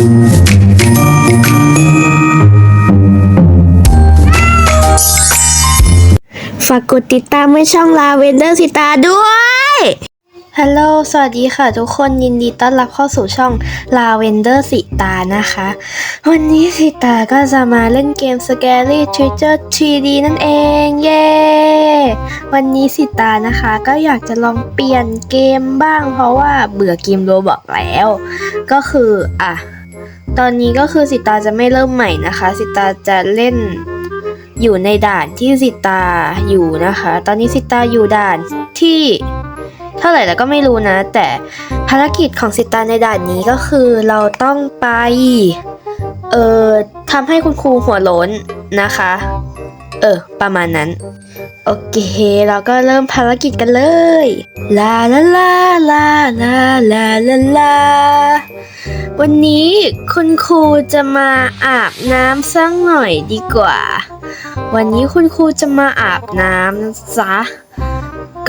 ฝากกดติดตามไว้ช่องลาเวนเดอร์สิตาด้วย ฮัลโหล สวัสดีค่ะทุกคนยินดีต้อนรับเข้าสู่ช่อง Lavender สิตานะคะ วันนี้สิตาก็จะมาเล่นเกม Scary Treasure 3D นั่นเอง เย้ วันนี้สิตานะคะก็อยากจะลองเปลี่ยนเกมบ้างเพราะว่าเบื่อเกมโรบอกแล้ว ก็คืออะ ตอนนี้ก็คือสิตาจะไม่เริ่มใหม่นะคะ สิตาจะเล่นอยู่ในด่านที่สิตาอยู่นะคะ ตอนนี้สิตาอยู่ด่านที่เท่าไหร่แล้วก็ไม่รู้นะ แต่ภารกิจของสิตาในด่านนี้ก็คือเราต้องไป เอ่อทำให้คุณครูหัวล้นนะคะ เออ ประมาณนั้น โอเค เราก็เริ่มภารกิจกันเลย ลาลาลาลาลาลาลาลาวันนี้คุณครูจะมาอาบน้ำสักหน่อยดีกว่า วันนี้คุณครูจะมาอาบน้ำนะจ๊ะ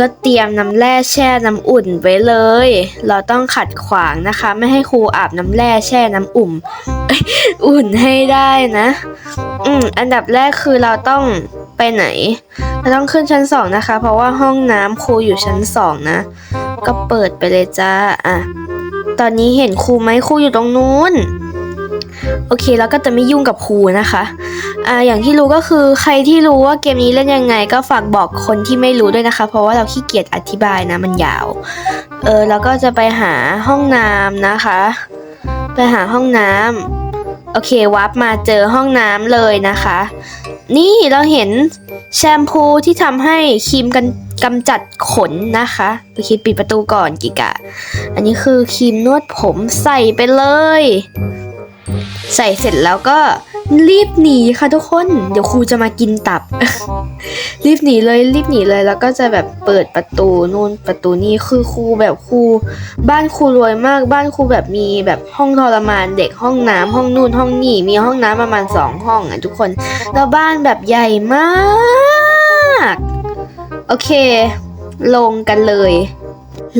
ก็เตรียมน้ำแร่แช่น้ำอุ่นไว้เลย เราต้องขัดขวางนะคะ ไม่ให้ครูอาบน้ำแร่แช่น้ำอุ่มอุ่นให้ได้นะ อืมอันดับแรกคือเราต้องไปไหน เราต้องขึ้นชั้นสองนะคะ เพราะว่าห้องน้ำครูอยู่ชั้นสองนะ ก็เปิดไปเลยจ้าอะตอนนี้เห็นครูไหมครูอยู่ตรงนู้น โอเค แล้วก็จะไม่ยุ่งกับครูนะคะ อ่าอย่างที่รู้ก็คือใครที่รู้ว่าเกมนี้เล่นยังไง ก็ฝากบอกคนที่ไม่รู้ด้วยนะคะ เพราะว่าเราขี้เกียจอธิบายนะมันยาว เออแล้วก็จะไปหาห้องน้ำนะคะ ไปหาห้องน้ำโอเควาร์ปมาเจอห้องน้ำเลยนะคะ นี่เราเห็นแชมพูที่ทำให้ครีมกันกำจัดขนนะคะโอเคปิดประตูก่อนกิกะ อันนี้คือครีมนวดผมใส่ไปเลย ใส่เสร็จแล้วก็รีบหนีค่ะทุกคน เดี๋ยวครูจะมากินตับ รีบหนีเลยรีบหนีเลยแล้วก็จะแบบเปิดประตูนู่นประตูนี่คือครูแบบครูบ้านครูรวยมากบ้านครูแบบมีแบบห้องทรมานเด็กห้องน้ำห้องนู่นห้องนี่มีห้องน้ำประมาณสองห้องอะทุกคนแล้วบ้านแบบใหญ่มากโอเค ลงกันเลย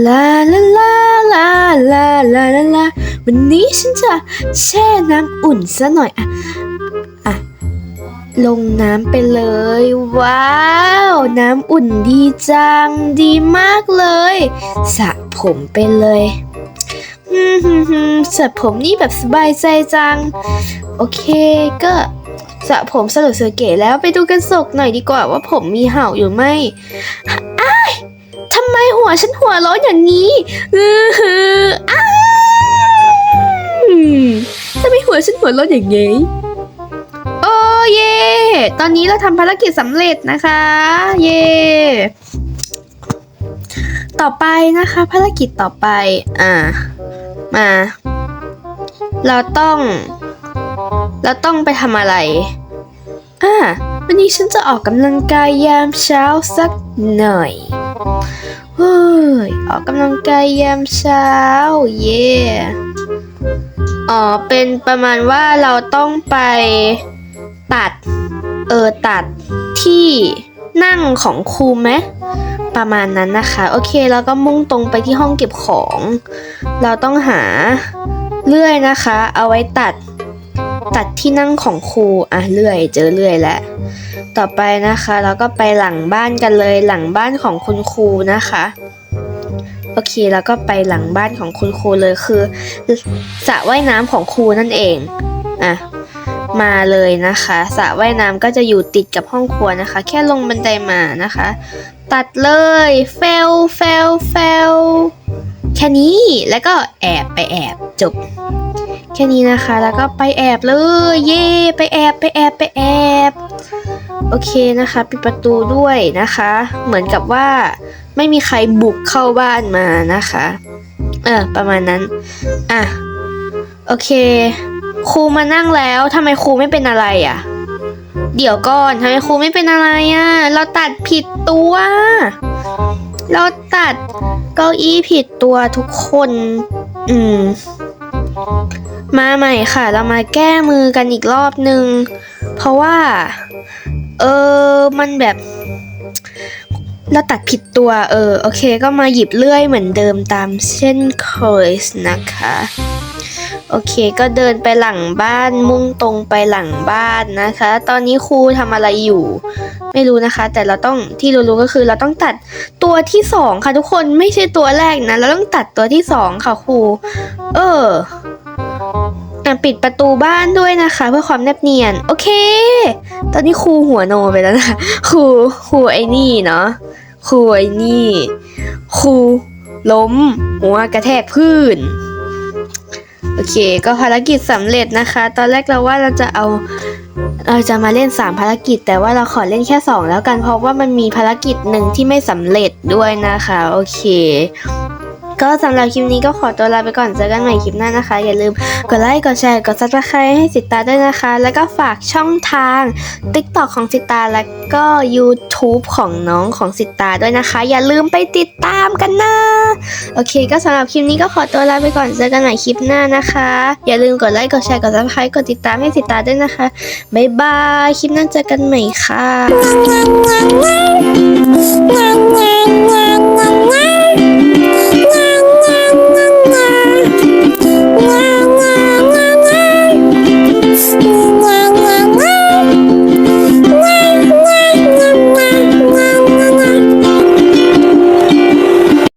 ลาลาลาลาลาลาลา วันนี้ฉันจะแช่น้ำอุ่นซะหน่อยอะอะลงน้ำไปเลย ว้าว น้ำอุ่นดีจัง ดีมากเลยสระผมไปเลยฮึมฮึมสระผมนี่แบบสบายใจจัง โอเคก็สระผมสรุปเสือเก๋แล้วไปดูกันสกหน่อยดีกว่าว่าผมมีเห่าอยู่ไหมอ้ายทำไมหัวฉันหัวร้อนอย่างนี้อือหืออ้า หัวฉันร้อนอย่างนี้โอ้เย่ตอนนี้เราทำภารกิจสำเร็จนะคะ เย่ต่อไปนะคะ ภารกิจต่อไป อ่า มา เราต้อง เราต้องไปทำอะไร อ่า วันนี้ฉันจะออกกำลังกายยามเช้าสักหน่อยเฮ้ยออกกำลังกายยามเช้า เย่ อ๋อ เป็นประมาณว่าเราต้องไปตัด เออ ตัดที่นั่งของครูไหมประมาณนั้นนะคะ โอเค แล้วก็มุ่งตรงไปที่ห้องเก็บของ เราต้องหาเลื่อยนะคะ เอาไว้ตัด ตัดที่นั่งของครู อะ เลื่อย เจอเลื่อยแล้ว ต่อไปนะคะ เราก็ไปหลังบ้านกันเลย หลังบ้านของคุณครูนะคะ โอเค แล้วก็ไปหลังบ้านของคุณครูเลยคือสระว่ายน้ำของครูนั่นเองอะมาเลยนะคะสระว่ายน้ำก็จะอยู่ติดกับห้องครัวนะคะ แค่ลงบันไดมานะคะ ตัดเลยเฟลเฟลเฟลแค่นี้แล้วก็แอบไปแอบจบ แค่นี้นะคะแล้วก็ไปแอบเลย เย่ไปแอบไปแอบไปแอบ โอเคนะคะ ปิดประตูด้วยนะคะ เหมือนกับว่าไม่มีใครบุกเข้าบ้านมานะคะ เออ ประมาณนั้น อะ โอเค ครูมานั่งแล้วทำไมครูไม่เป็นอะไรอะ เดี๋ยวก่อนทำไมครูไม่เป็นอะไรอะ เราตัดผิดตัว เราตัดเก้าอี้ผิดตัวทุกคน อืม มาใหม่ค่ะ เรามาแก้มือกันอีกรอบนึง เพราะว่า เออ มันแบบ เราตัดผิดตัว เออ โอเค ก็มาหยิบเลื่อยเหมือนเดิมตามเช่นเคยนะคะ โอเค ก็เดินไปหลังบ้านมุ่งตรงไปหลังบ้านนะคะ ตอนนี้ครูทำอะไรอยู่ ไม่รู้นะคะ แต่เราต้องที่รู้ๆก็คือเราต้องตัดตัวที่สองค่ะทุกคนไม่ใช่ตัวแรกนะ เราต้องตัดตัวที่สองค่ะครู เออ ปิดประตูบ้านด้วยนะคะ เพื่อความแนบเนียน โอเค ตอนนี้ครูหัวโนไปแล้วนะครูครูไอ้นี่เนาะครูไอ้นี่ครูล้ม หัวกระแทกพื้นโอเค ก็ภารกิจสำเร็จนะคะ ตอนแรกเราว่าเราจะเอาเราจะมาเล่น 3 ภารกิจ แต่ว่าเราขอเล่นแค่ 2 แล้วกันเพราะว่ามันมีภารกิจหนึ่งที่ไม่สำเร็จด้วยนะคะ โอเค ก็สำหรับคลิปนี้ก็ขอตัวลาไปก่อนเจอกันใหม่คลิปหน้านะคะ อย่าลืมกดไลค์กดแชร์กดซับสไครต์ให้สิตาด้วยนะคะ แล้วก็ฝากช่องทาง TikTok ของสิตาแล้วก็ YouTube ของน้องของสิตาด้วยนะคะ อย่าลืมไปติดตามกันนะโอเค ก็สำหรับคลิปนี้ก็ขอตัวลาไปก่อนเจอกันใหม่คลิปหน้านะคะ อย่าลืมกดไลค์กดแชร์กดซับสไครต์กดติดตามให้สิตาด้วยนะคะบ๊ายบายคลิปหน้าเจอกันใหม่ค่ะ Wow, wow, wow, wow.